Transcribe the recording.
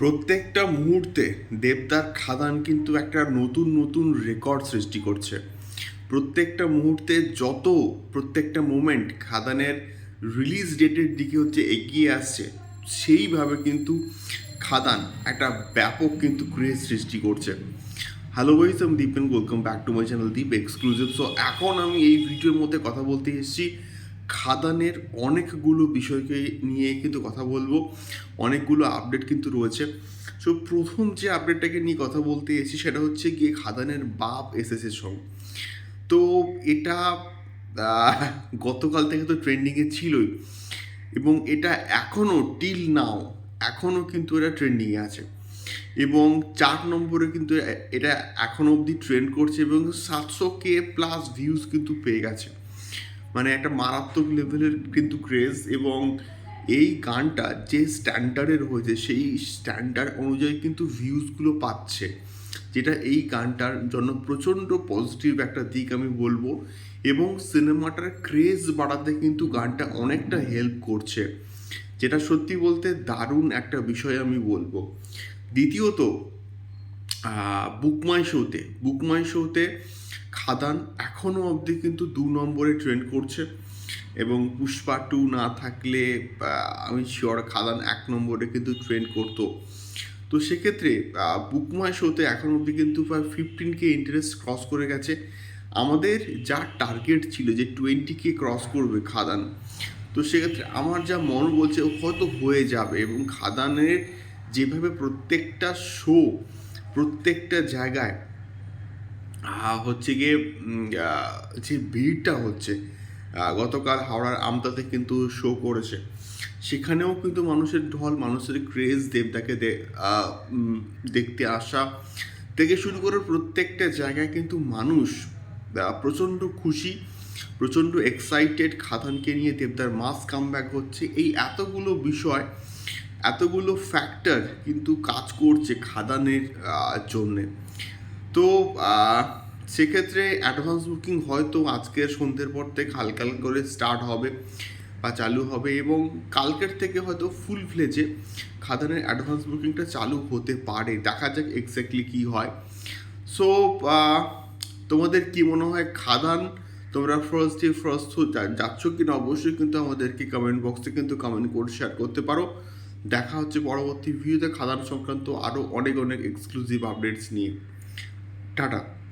প্রত্যেকটা মুহূর্তে দেবদার খাদান কিন্তু একটা নতুন নতুন রেকর্ড সৃষ্টি করছে। প্রত্যেকটা মুহূর্তে যত প্রত্যেকটা মোমেন্ট খাদানের রিলিজ ডেটের দিকে হচ্ছে এগিয়ে আসছে, সেইভাবে কিন্তু খাদান একটা ব্যাপক কিন্তু ক্রেজ সৃষ্টি করছে। হ্যালো ভাইস আমি Dipen welcome back to my channel Deep exclusive so এখন আমি এই ভিডিওর মধ্যে কথা বলতে এসেছি। খাদানের অনেকগুলো বিষয়কে নিয়ে কিন্তু কথা বলব। অনেকগুলো আপডেট কিন্তু রয়েছে। সো প্রথম যে আপডেটটাকে নিয়ে কথা বলতে এসেছি সেটা হচ্ছে গিয়ে খাদানের বাপ এসেছে সঙ্গে তো, এটা গতকাল থেকে তো ট্রেন্ডিংয়ে ছিলই। এবং এটা এখনও টিল নাও এখনও কিন্তু এটা ট্রেন্ডিংয়ে আছে। এবং চার নম্বরে কিন্তু এটা এখনও অবধি ট্রেন্ড করছে এবং সাতশো কে প্লাস ভিউজ কিন্তু পেয়ে গেছে। মানে একটা মারাত্মক লেভেলের কিন্তু ক্রেজ এবং এই গানটা যে স্ট্যান্ডার্ডের হয়েছে, সেই স্ট্যান্ডার্ড অনুযায়ী কিন্তু ভিউজগুলো পাচ্ছে। যেটা এই গানটার জন্য প্রচণ্ড পজিটিভ একটা দিক আমি বলব এবং সিনেমাটার ক্রেজ বাড়াতে কিন্তু গানটা অনেকটা হেল্প করছে। যেটা সত্যি বলতে দারুণ একটা বিষয় আমি বলব। দ্বিতীয়ত বুকমাই শোতে বুকমাই শোতে খাদান এখনও অবধি কিন্তু দু নম্বরে ট্রেন্ড করছে এবং পুষ্পা টু না থাকলে আমি শিওর খাদান এক নম্বরে কিন্তু ট্রেন্ড করতো। তো সেক্ষেত্রে বুকমাই শোতে এখন অবধি কিন্তু প্রায় ফিফটিন কে ইন্টারেস্ট ক্রস করে গেছে। আমাদের যা টার্গেট ছিল যে টোয়েন্টি কে ক্রস করবে খাদান, তো সেক্ষেত্রে আমার যা মন বলছে ও হয়তো হয়ে যাবে এবং খাদানের যেভাবে প্রত্যেকটা শো প্রত্যেকটা জায়গায় হচ্ছে গিয়ে যে ভিড়টা হচ্ছে গতকাল হাওড়ার আমতাতে কিন্তু শো করেছে। সেখানেও কিন্তু মানুষের ঢল, মানুষের ক্রেজ দেবদাকে দেখতে আসা থেকে শুরু করে প্রত্যেকটা জায়গায় কিন্তু মানুষ প্রচণ্ড খুশি, প্রচণ্ড এক্সাইটেড খাদানকে নিয়ে দেবদার মাস কামব্যাক হচ্ছে। এই এতগুলো বিষয়, এতগুলো ফ্যাক্টর কিন্তু কাজ করছে খাদানের জন্যে। তো সেক্ষেত্রে অ্যাডভান্স বুকিং হয়তো আজকের সন্ধ্যের পর থেকে হালকা করে স্টার্ট হবে বা চালু হবে এবং কালকের থেকে হয়তো ফুল ফ্লেজে খাদানের অ্যাডভান্স বুকিংটা চালু হতে পারে। দেখা যাক এক্স্যাক্টলি কী হয়। সো তোমাদের কি মনে হয় খাদান তোমরা ফার্স্ট ডে ফার্স্ট যাচ্ছ কি না অবশ্যই কিন্তু আমাদেরকে কমেন্ট বক্সে কিন্তু কমেন্ট করে শেয়ার করতে পারো। দেখা হচ্ছে পরবর্তী ভিডিওতে খাদান সংক্রান্ত আরও অনেক অনেক এক্সক্লুসিভ আপডেটস নিয়ে। টাটা।